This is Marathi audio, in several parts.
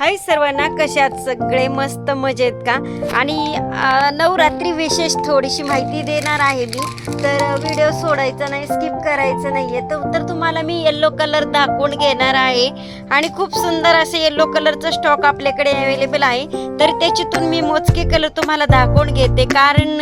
हाय सर्वांना कशात सगळे? मस्त मजेत का? आणि नवरात्री विशेष थोडीशी माहिती देणार आहे मी. तर व्हिडिओ सोडायचा नाही स्किप करायचं आहे तर तर तुम्हाला मी येल्लो कलर दाखवून घेणार आहे. आणि खूप सुंदर असे येल्लो कलरचं स्टॉक आपल्याकडे अवेलेबल आहे. तर त्याच्यातून मी मोजके कलर तुम्हाला दाखवून घेते. कारण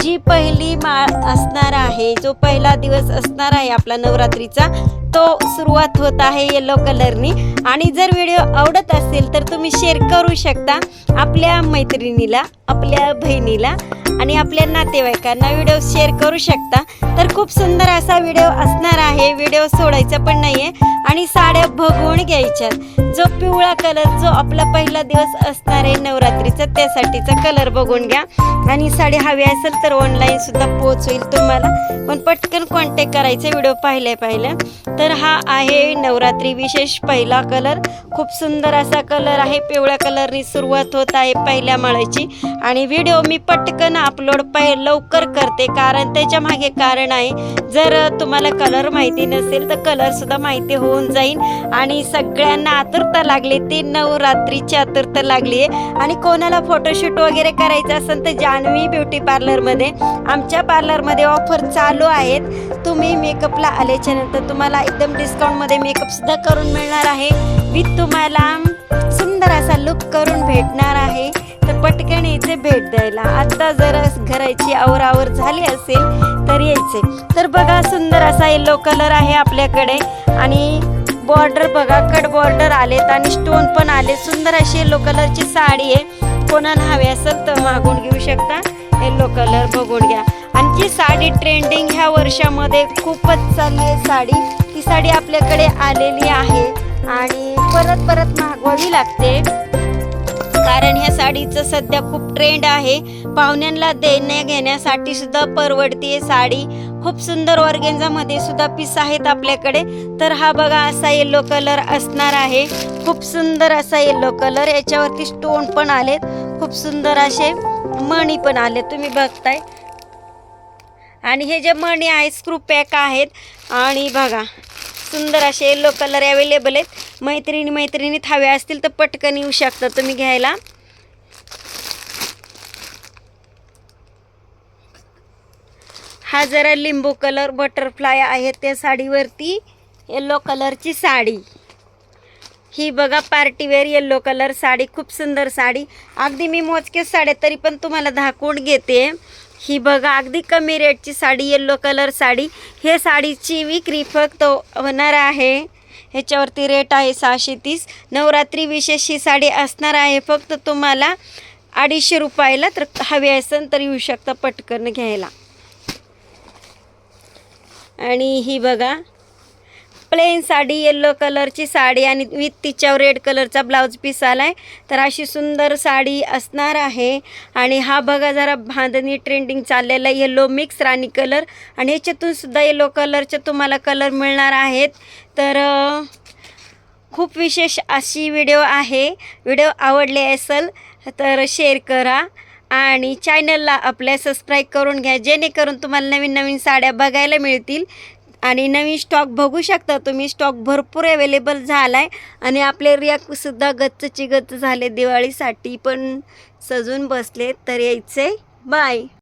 जी पहिली माळ असणार आहे. जो पहिला दिवस असणार आहे आपला नवरात्रीचा तो सुरुवात होत आहे येलो कलरनी आणि जर व्हिडिओ आवडत असेल तर तुम्ही शेअर करू शकता आपल्या मैत्रिणीला आपल्या बहिणीला आणि आपल्या नातेवाईकांना व्हिडिओ शेअर करू शकता. तर खूप सुंदर असा व्हिडिओ असणार आहे. व्हिडिओ सोडायचा पण नाहीये आणि साड्या बघून घ्यायच्या जो पिवळा कलर जो आपला पहिला दिवस असणार आहे नवरात्रीचा त्यासाठीचा कलर बघून घ्या. आणि साडी हवी असेल तर ऑनलाईन सुद्धा पोहोचवेल तुम्हाला. पण पटकन कॉन्टॅक्ट करायचा व्हिडिओ पाहिल्या पाहिल्या. तर हा आहे नवरात्री विशेष पहिला कलर खूप सुंदर असा कलर आहे. पिवळ्या कलरनी सुरुवात होत आहे पहिल्या माळाची आणि व्हिडिओ मी पटकन अपलोड पहि लवकर करते. कारण त्याच्यामागे कारण आहे जर तुम्हाला कलर माहिती नसेल तर कलरसुद्धा माहिती होऊन जाईल आणि सगळ्यांना आतुरता लागली ती नवरात्रीची आतुरता लागली आहे. आणि कोणाला फोटोशूट वगैरे करायचं असेल तर जान्हवी ब्युटी पार्लरमध्ये आमच्या पार्लरमध्ये ऑफर चालू आहेत. तुम्ही मेकअपला आल्याच्यानंतर तुम्हाला एकदम डिस्काउंटमध्ये मेकअपसुद्धा करून मिळणार आहे. विथ तुम्हाला सुंदर असा लुक करून भेटणार आहे. तर पटकन यायचे भेट द्यायला. आता जर घराची आवरावर झाली असेल तर यायचे. तर बघा सुंदर असा येलो कलर आहे आपल्याकडे. आणि बॉर्डर बघा कट बॉर्डर आलेत आणि स्टोन पण आले सुंदर अशी येलो कलरची साडी आहे. कोणाला हवी असेल तर मागून घेऊ शकता. येलो कलर बघून घ्या. आणि साडी ट्रेंडिंग ह्या वर्षामध्ये खूपच चालली आहे साडी. ती साडी आपल्याकडे आलेली आहे. आणि परत परत मागवावी लागते. कारण ह्या साडीचं सध्या खूप ट्रेंड आहे. पाहुण्यांना देण्या घेण्यासाठी सुद्धा परवडतीये साडी. खूप सुंदर ऑर्गेन्झामध्ये सुद्धा पीस आहेत आपल्याकडे. तर हा बघा असा येल्लो कलर असणार आहे. खूप सुंदर असा येल्लो कलर याच्यावरती स्टोन पण आलेत. खूप सुंदर असे मणी पण आले तुम्ही बघताय. आणि हे जे मणी आहेत स्क्रू पॅक आहेत. आणि बघा सुंदर असे येलो कलर अवेलेबल आहेत. मैत्रिणी मैत्रिणीत हवे असतील तर पटकन येऊ शकता तुम्ही घ्यायला. हा जरा लिंबू कलर बटरफ्लाय आहे त्या साडीवरती. येल्लो कलरची साडी. ही बघा पार्टीवेअर येल्लो कलर साडी. खूप सुंदर साडी. अगदी मी मोजकेच साड्या तरी पण तुम्हाला धाकून घेते. ही बघा अगदी कमी रेटची साडी येल्लो कलर साडी. हे साडीची विक्री फक्त होणार आहे. ह्याच्यावरती रेट आहे सहाशे तीस. नवरात्री विशेष ही साडी असणार आहे. फक्त तुम्हाला अडीचशे रुपयाला तर हवी असेल तर येऊ शकता पटकन घ्यायला. आणि ही बघा प्लेन साडी येल्लो कलरची साडी आणि विथ तिच्यावर रेड कलरचा ब्लाऊज पीस आला आहे. तर अशी सुंदर साडी असणार आहे. आणि हा बघा जरा बांधणी ट्रेंडिंग चाललेला येल्लो मिक्स राणी कलर आणि ह्याच्यातून सुद्धा येल्लो कलरचे तुम्हाला कलर मिळणार आहेत. तर खूप विशेष अशी व्हिडिओ आहे. व्हिडिओ आवडले असेल तर शेअर करा. आणि चॅनलला आपल्या सबस्क्राईब करून घ्या. जेणेकरून तुम्हाला नवीन नवीन साड्या बघायला मिळतील. आणि नवीन स्टॉक बघू शकता. तुम्ही स्टॉक भरपूर अवेलेबल झाला आहे आणि आपले रियाकसुद्धा गच्चची गच्च झाले दिवाळीसाठी पण सजून बसले. तर यायचे बाय